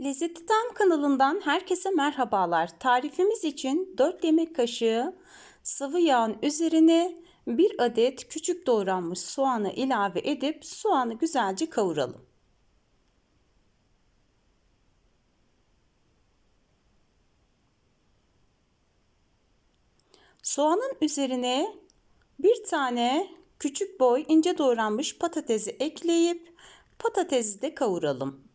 Lezzeti Tam kanalından herkese merhabalar. Tarifimiz için 4 yemek kaşığı sıvı yağın üzerine 1 adet küçük doğranmış soğanı ilave edip soğanı güzelce kavuralım. Soğanın üzerine bir tane küçük boy ince doğranmış patatesi ekleyip patatesi de kavuralım.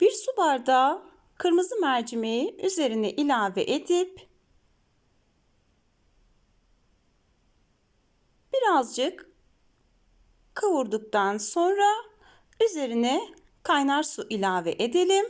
Bir su bardağı kırmızı mercimeği üzerine ilave edip birazcık kavurduktan sonra üzerine kaynar su ilave edelim.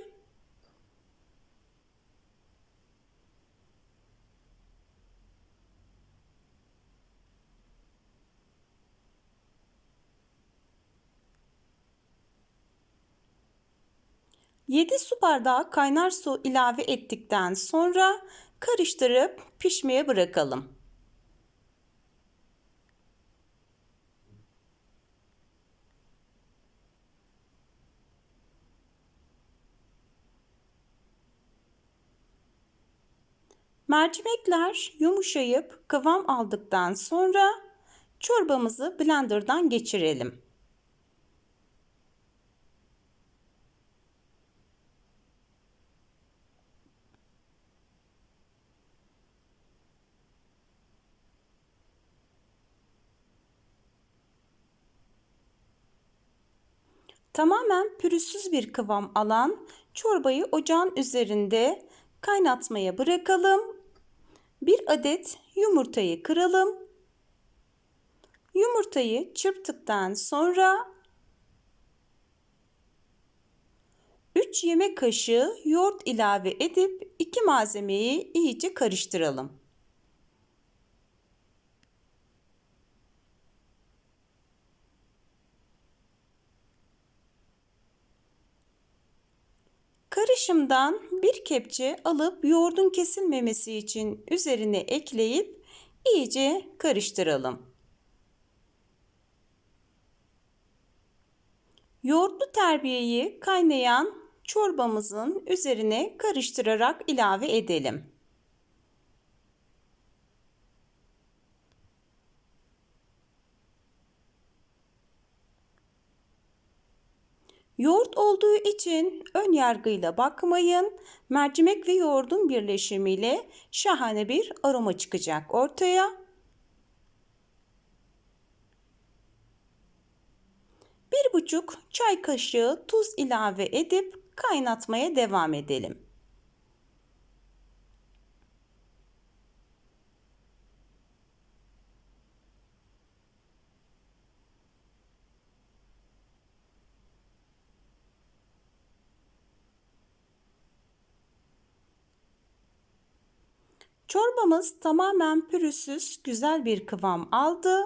Yedi su bardağı kaynar su ilave ettikten sonra karıştırıp pişmeye bırakalım. Mercimekler yumuşayıp kıvam aldıktan sonra çorbamızı blenderdan geçirelim. Tamamen pürüzsüz bir kıvam alan çorbayı ocağın üzerinde kaynatmaya bırakalım. Bir adet yumurtayı kıralım. Yumurtayı çırptıktan sonra 3 yemek kaşığı yoğurt ilave edip iki malzemeyi iyice karıştıralım. Karışımdan bir kepçe alıp yoğurdun kesilmemesi için üzerine ekleyip iyice karıştıralım. Yoğurtlu terbiyeyi kaynayan çorbamızın üzerine karıştırarak ilave edelim. Yoğurt olduğu için ön yargıyla bakmayın. Mercimek ve yoğurdun birleşimiyle şahane bir aroma çıkacak ortaya. Bir buçuk çay kaşığı tuz ilave edip kaynatmaya devam edelim. Çorbamız tamamen pürüzsüz, güzel bir kıvam aldı.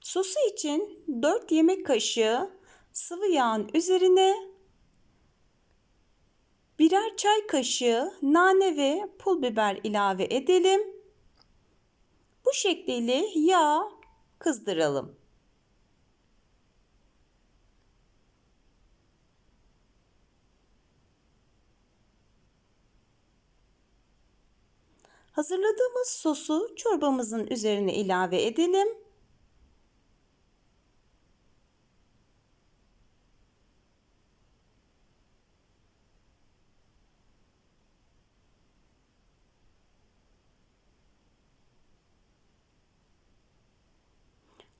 Sosu için 4 yemek kaşığı sıvı yağın üzerine birer çay kaşığı nane ve pul biber ilave edelim. Bu şekliyle yağ kızdıralım. Hazırladığımız sosu çorbamızın üzerine ilave edelim.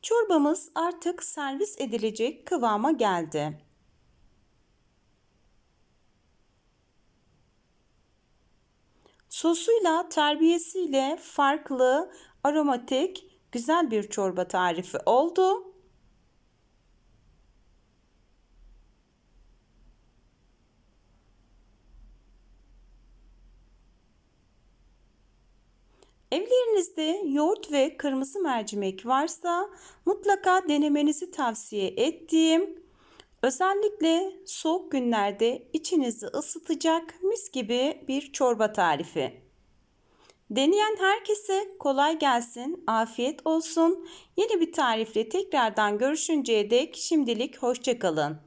Çorbamız artık servis edilecek kıvama geldi. Sosuyla, terbiyesiyle farklı, aromatik, güzel bir çorba tarifi oldu. Evlerinizde yoğurt ve kırmızı mercimek varsa mutlaka denemenizi tavsiye ettiğim Özellikle soğuk günlerde içinizi ısıtacak mis gibi bir çorba tarifi. Deneyen herkese kolay gelsin, afiyet olsun. Yeni bir tarifle tekrardan görüşünceye dek şimdilik hoşçakalın.